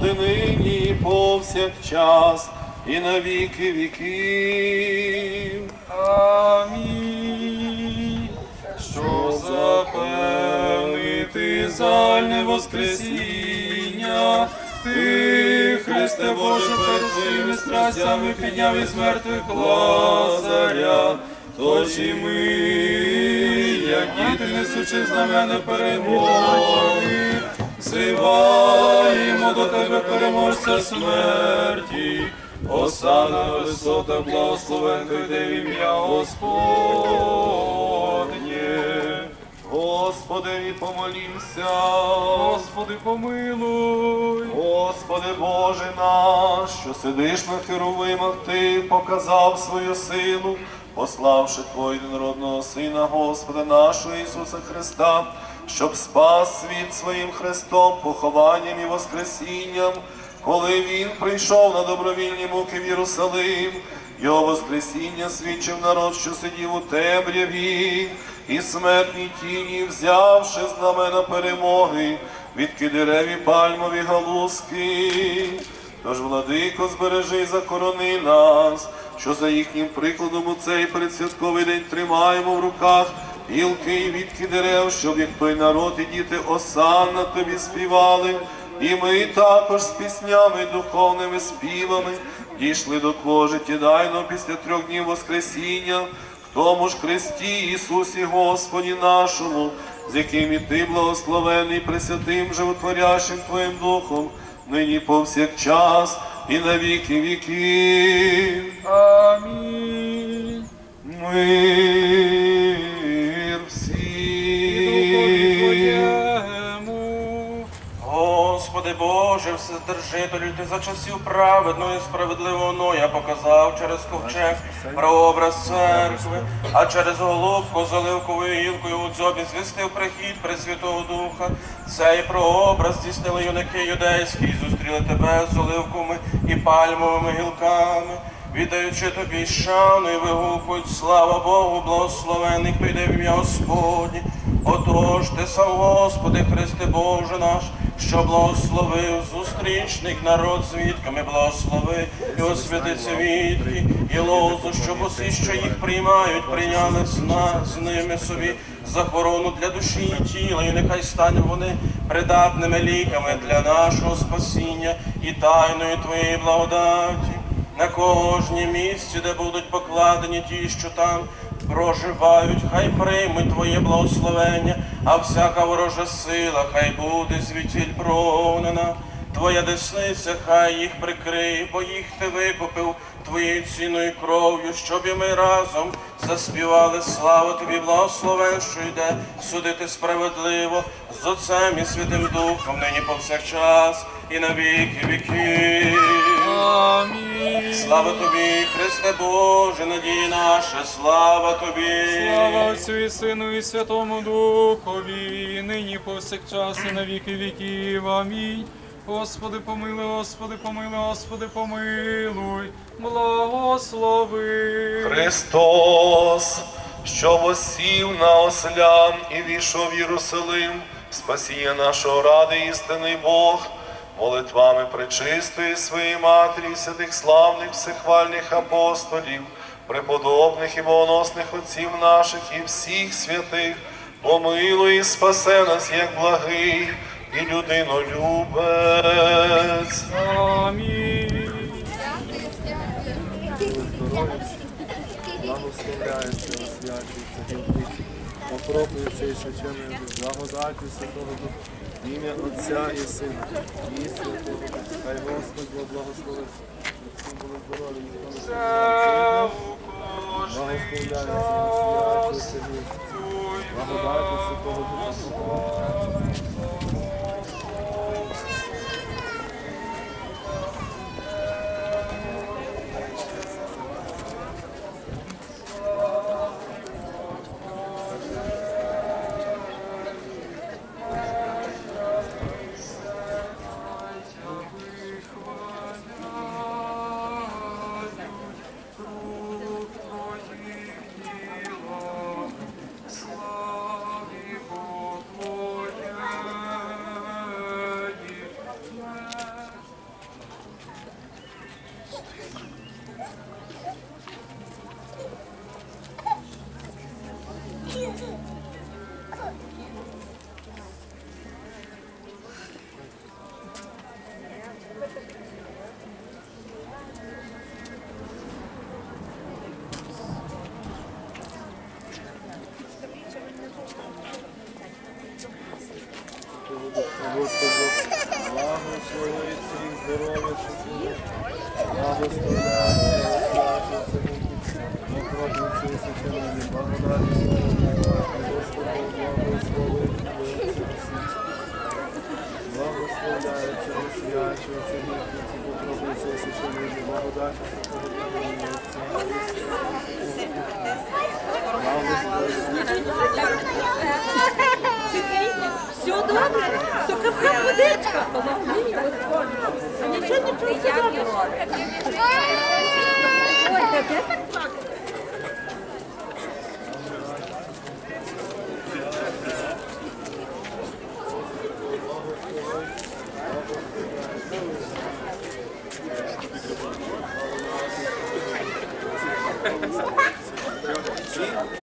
завжди нині повсякчас, і на віки віків. Амінь. Що запевнити зальне воскресіння, ти, Христе Боже, перед своїми страстями підняв із мертвих Лазаря, тож і ми, як діти, несучи знамена перемоги, зиваємо до тебе переможця смерті. Осана висота благословен в ім'я Господнє. Господи, помолімся. Господи, помилуй. Господи Боже наш, що сидиш на херовимах, Ти показав свою силу, пославши Твого єдинородного Сина, Господа нашого Ісуса Христа, щоб спас світ своїм Христом, похованням і воскресінням, коли Він прийшов на добровільні муки в Єрусалим. Його воскресіння свідчив народ, що сидів у темряві, і смертній тіні, взявши знамена перемоги, від дерев і пальмові галузки. Тож, владико, збережи закорони нас, що за їхнім прикладом у цей передсвятковий день тримаємо в руках гілки і відки дерев, щоб як той народ і діти осанна тобі співали. І ми також з піснями, духовними співами дійшли до Твого життєдайного після трьох днів Воскресіння, в тому ж Христі Ісусі Господі нашому, з яким і Ти благословений Пресвятим животворящим Твоїм Духом, нині повсякчас і на віки віків. Амінь. Мир Господи Боже, Вседержителю, ти за часів праведного і справедливого Ноя показав через ковчег прообраз церкви, а через голубку з оливковою гілкою у дзьобі звістив прихід Пресвятого Духа. Цей прообраз здійснили юнаки юдейські, і зустріли тебе з оливковими і пальмовими гілками. Віддаючи тобі шану і вигукують, слава Богу, благословений, хто йде в ім'я Господнє. Отож ти сам, Господи, Христе Боже наш, що благословив зустрічних народ з вітками, благослови і освятиться вітки, і лозу, щоб усі, що їх приймають, прийняли з ними собі захорону для душі і тіла, і нехай стануть вони придатними ліками для нашого спасіння і тайної Твоєї благодаті. На кожній місці, де будуть покладені ті, що там проживають, хай приймуть Твоє благословення, а всяка ворожа сила, хай буде звідтіль прогнана. Твоя десниця, хай їх прикриє, бо їх ти викупив твоєю ціною кров'ю, щоб і ми разом заспівали славу тобі, благословен, що йде судити справедливо з Отцем і Святим Духом, нині повсякчас і на віки віків. Амінь. Слава тобі, Христе Боже, надія наша, слава тобі. Слава Отцю і Сину і Святому Духові, і нині повсякчас і на віки віків. Амінь. Господи, помилуй, Господи, помилуй, Господи, помилуй, благослови. Христос, що восів на ослян і війшов в Єрусалим, спасіння нашого ради, істинний Бог, молитвами пречистої своєї матері, святих славних всехвальних апостолів, преподобних і богоносних отців наших і всіх святих, помилуй і спасе нас, як благий і людинолюбець. Амінь. Благословляється, освячується, гілкиці, окроплюється і священною благодаті Святого Духа, в ім'я Отця і Сина, і Святого Хай Господь благословить, щоб всі були ніхто не Благословляється, освячується гілкиці, благодаті Господи, благослови всіх здоров'я, благословляйся, окропницю сеченої, благодаті, Господи, благослови благословляється, освячується, митниці, окропницю сеченої, благодаті, Благослови. добре? Только как водичка.